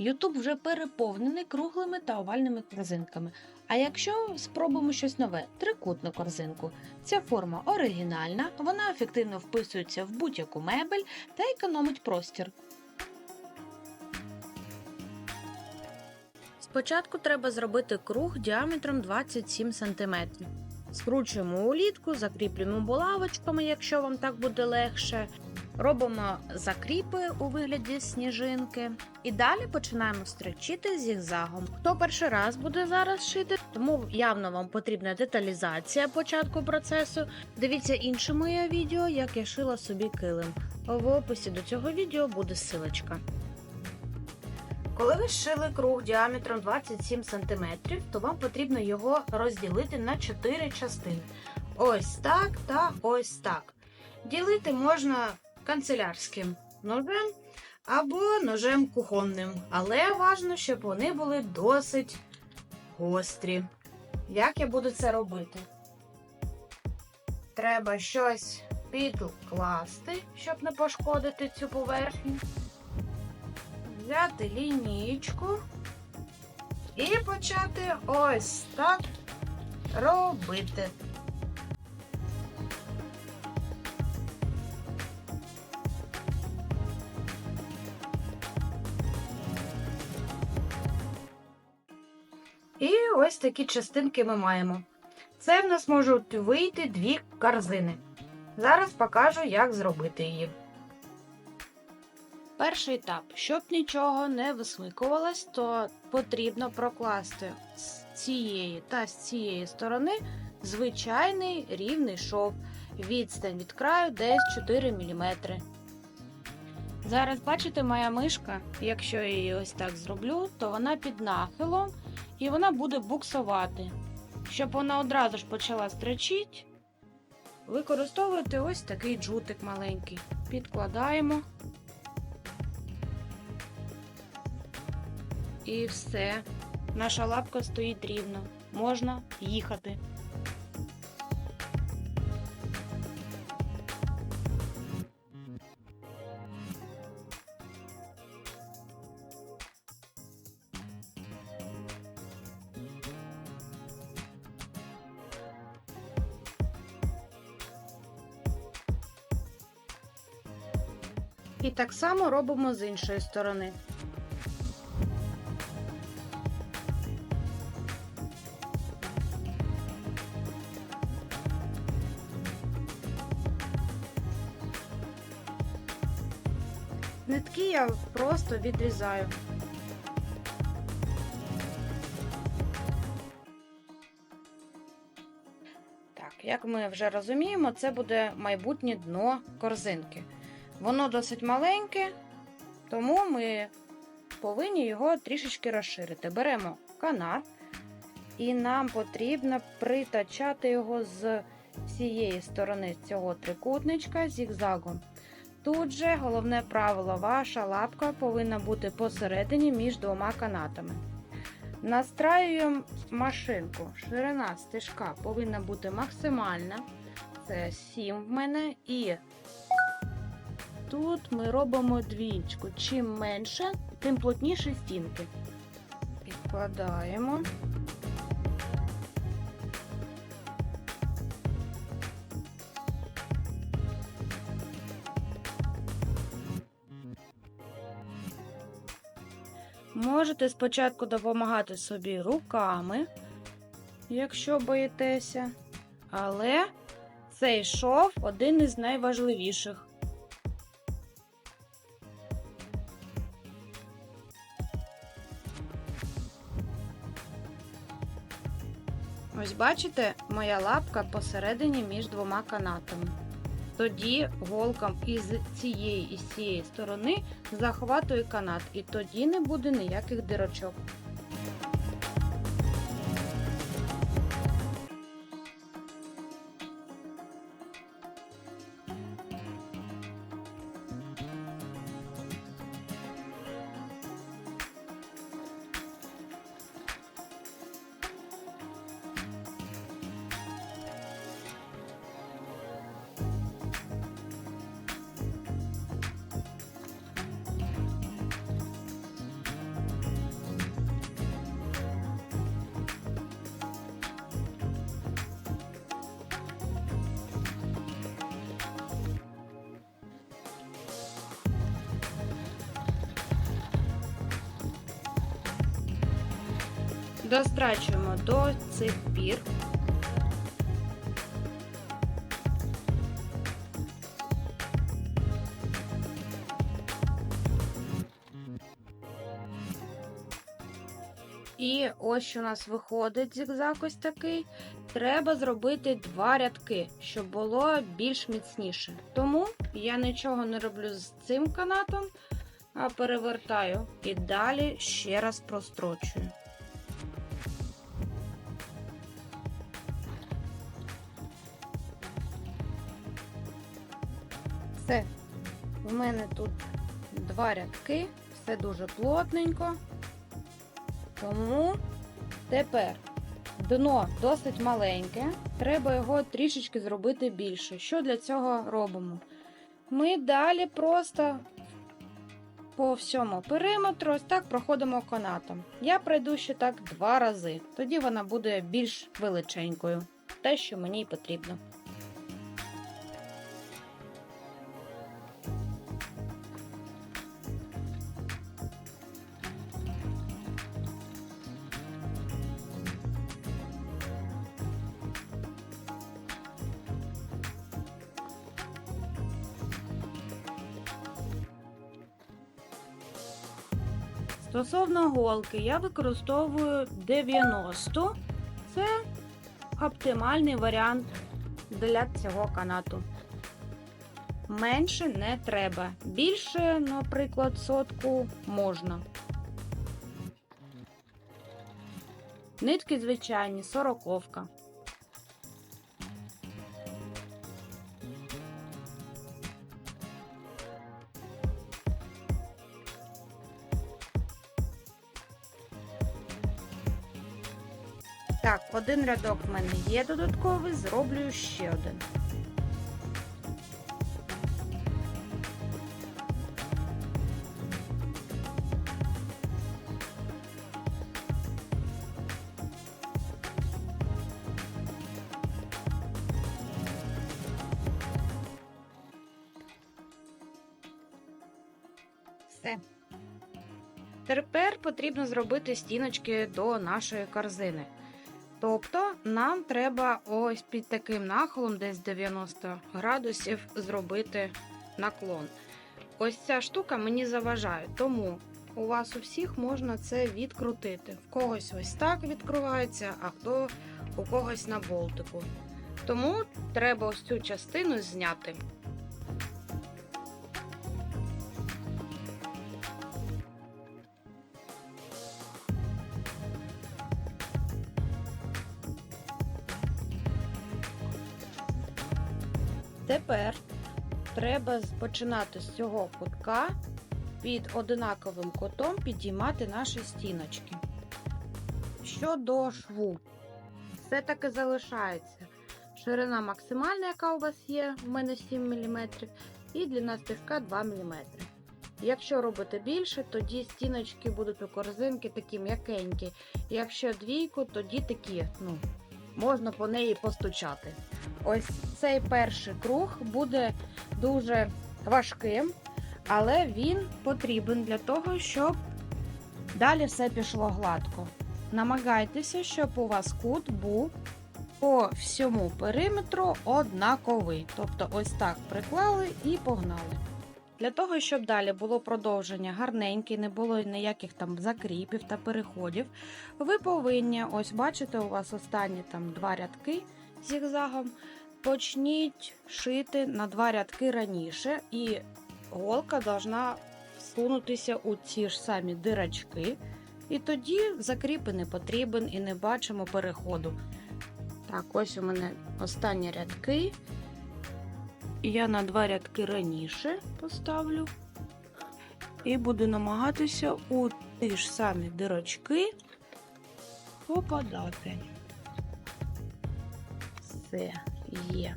YouTube вже переповнений круглими та овальними корзинками. А якщо спробуємо щось нове, трикутну корзинку. Ця форма оригінальна, вона ефективно вписується в будь-яку мебель та економить простір. Спочатку треба зробити круг діаметром 27 см. Скручуємо улітку, закріплюємо булавочками, якщо вам так буде легше. Робимо закріпи у вигляді сніжинки. І далі починаємо строчити зігзагом. Хто перший раз буде зараз шити, тому явно вам потрібна деталізація початку процесу. Дивіться інше моє відео, як я шила собі килим. В описі до цього відео буде ссылочка. Коли ви зшили круг діаметром 27 см, то вам потрібно його розділити на 4 частини. Ось так та ось так. Ділити можна канцелярським ножем або ножем кухонним, але важливо, щоб вони були досить гострі. Як я буду це робити? Треба щось підкласти, щоб не пошкодити цю поверхню взяти лінійку і почати ось так робити. І ось такі частинки ми маємо. Це в нас можуть вийти дві корзини. Зараз покажу, як зробити її. Перший етап. Щоб нічого не висмикувалось, то потрібно прокласти з цієї та з цієї сторони звичайний рівний шов. Відстань від краю десь 4 мм. Зараз, бачите, моя мишка, якщо я її ось так зроблю, то вона під нахилом і вона буде буксувати. Щоб вона одразу ж почала строчити, використовуйте ось такий джутик маленький. Підкладаємо. І все. Наша лапка стоїть рівно. Можна їхати. Так само робимо з іншої сторони. Нитки я просто відрізаю. Так, як ми вже розуміємо, це буде майбутнє дно корзинки. Воно досить маленьке, тому ми повинні його трішечки розширити. Беремо канат, і нам потрібно притачати його з цієї сторони цього трикутничка зігзагом. Тут же головне правило, ваша лапка повинна бути посередині між двома канатами. Настраюємо машинку. Ширина стежка повинна бути максимальна. Це 7 в мене. І тут ми робимо двічку. Чим менше, тим плотніше стінки. Підкладаємо. Можете спочатку допомагати собі руками, якщо боїтеся, але цей шов один із найважливіших. Ось бачите, моя лапка посередині між двома канатами. Тоді голкам із цієї і з цієї сторони захватує канат, і тоді не буде ніяких дирочок. Дострачуємо до цих пір. І ось що у нас виходить зігзаг ось такий. Треба зробити два рядки, щоб було більш міцніше. Тому я нічого не роблю з цим канатом, а перевертаю і далі ще раз прострочую. Мене тут два рядки, все дуже плотненько. Тому тепер дно досить маленьке, треба його трішечки зробити більше. Що для цього робимо? Ми далі просто по всьому периметру ось так проходимо канатом. Я пройду ще так два рази, тоді вона буде більш величенькою. Те, що мені потрібно. Стосовно голки, я використовую 90. Це оптимальний варіант для цього канату. Менше не треба. Більше, наприклад, сотку можна. Нитки звичайні, сороковка. Один рядок в мене є додатковий, зроблю ще один. Тепер потрібно зробити стіночки до нашої корзини. Тобто нам треба ось під таким нахилом, десь 90 градусів, зробити наклон. Ось ця штука мені заважає, тому у вас у всіх можна це відкрутити. В когось ось так відкривається, а хто у когось на болтику. Тому треба ось цю частину зняти. Тепер треба починати з цього кутка під одинаковим кутом підіймати наші стіночки. Щодо шву, все таки залишається ширина максимальна, яка у вас є, в мене 7 мм, і длина стежка 2 мм. Якщо робити більше, тоді стіночки будуть у корзинки такі м'якенькі. Якщо двійку, тоді такі, ну, можна по неї постучати. Ось цей перший круг буде дуже важким, але він потрібен для того, щоб далі все пішло гладко. Намагайтеся, щоб у вас кут був по всьому периметру однаковий. Тобто, ось так приклали і погнали. Для того, щоб далі було продовження гарненьке, не було ніяких там закріпів та переходів, ви повинні, ось бачите, у вас останні там два рядки зігзагом. Почніть шити на два рядки раніше, і голка должна всунутися у ці ж самі дирочки. І тоді закріпи не потрібен і не бачимо переходу. Так, ось у мене останні рядки. Я на два рядки раніше поставлю. І буду намагатися у ті ж самі дирочки попадати. Все є.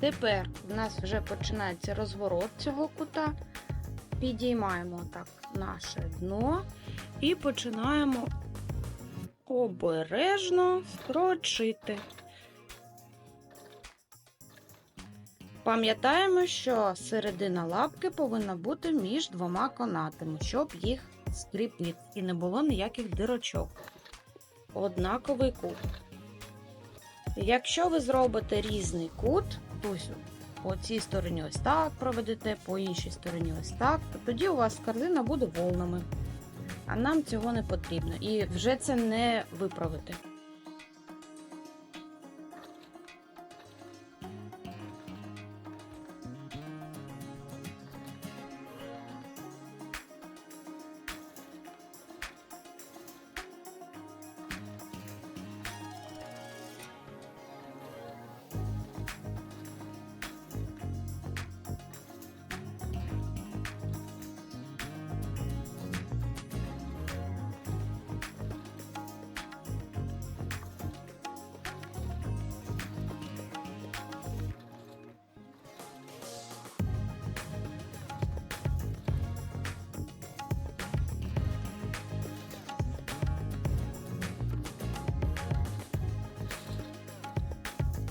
Тепер у нас вже починається розворот цього кута. Підіймаємо так наше дно і починаємо обережно строчити. Пам'ятаємо, що середина лапки повинна бути між двома канатами, щоб їх скріпити і не було ніяких дирочок. Однаковий кут. Якщо ви зробите різний кут, ось по цій стороні ось так проведете, по іншій стороні ось так, то тоді у вас картина буде волнами. А нам цього не потрібно. І вже це не виправити.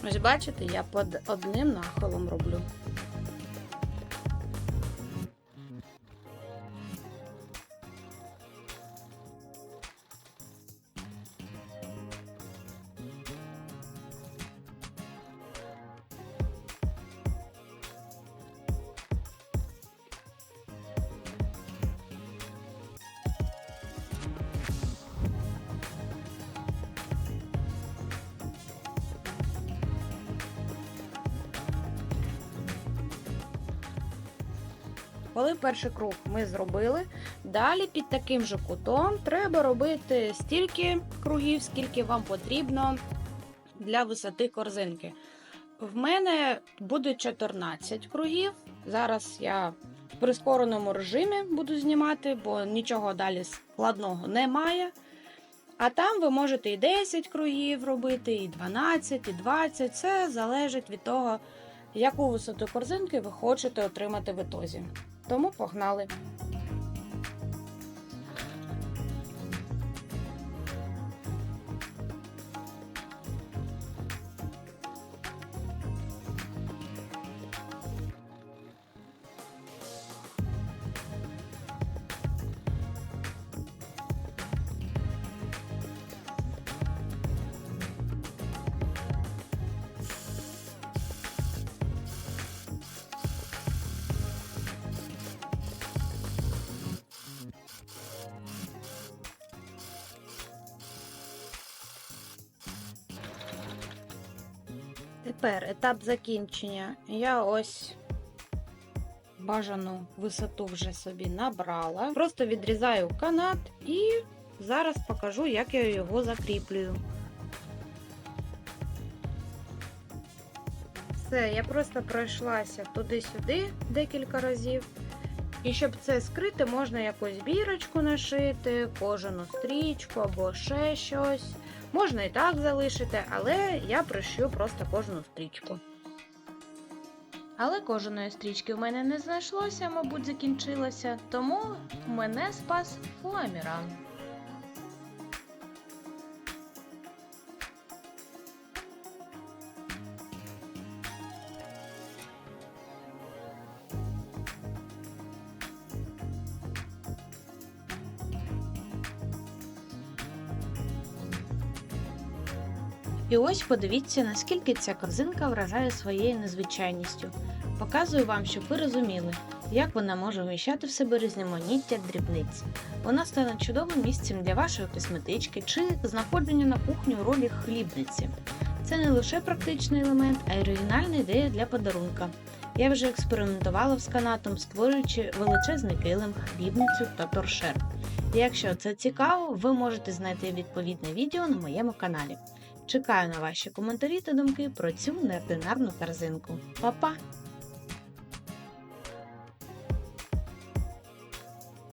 Ось бачите, я під одним нахилом роблю. Коли перший круг ми зробили, далі під таким же кутом треба робити стільки кругів, скільки вам потрібно для висоти корзинки. В мене буде 14 кругів. Зараз я в прискореному режимі буду знімати, бо нічого далі складного немає. А там ви можете і 10 кругів робити, і 12, і 20. Це залежить від того, яку висоту корзинки ви хочете отримати в ітозі. Тому погнали. Тепер етап закінчення. Я ось бажану висоту вже собі набрала. Просто відрізаю канат і зараз покажу, як я його закріплюю. Все, я просто пройшлася туди-сюди декілька разів. І щоб це скрити, можна якусь бірочку нашити, кожану стрічку або ще щось. Можна і так залишити, але я пришью просто кожну стрічку. Але кожної стрічки в мене не знайшлося, мабуть, закінчилася, тому мене спас фоаміран. І ось подивіться, наскільки ця корзинка вражає своєю незвичайністю. Показую вам, щоб ви розуміли, як вона може вміщати в себе різноманіття дрібниць. Вона стане чудовим місцем для вашої косметички чи знаходження на кухні у ролі хлібниці. Це не лише практичний елемент, а й оригінальна ідея для подарунка. Я вже експериментувала з канатом, створюючи величезний килим, хлібницю та торшер. Якщо це цікаво, ви можете знайти відповідне відео на моєму каналі. Чекаю на ваші коментарі та думки про цю неординарну корзинку. Па-па!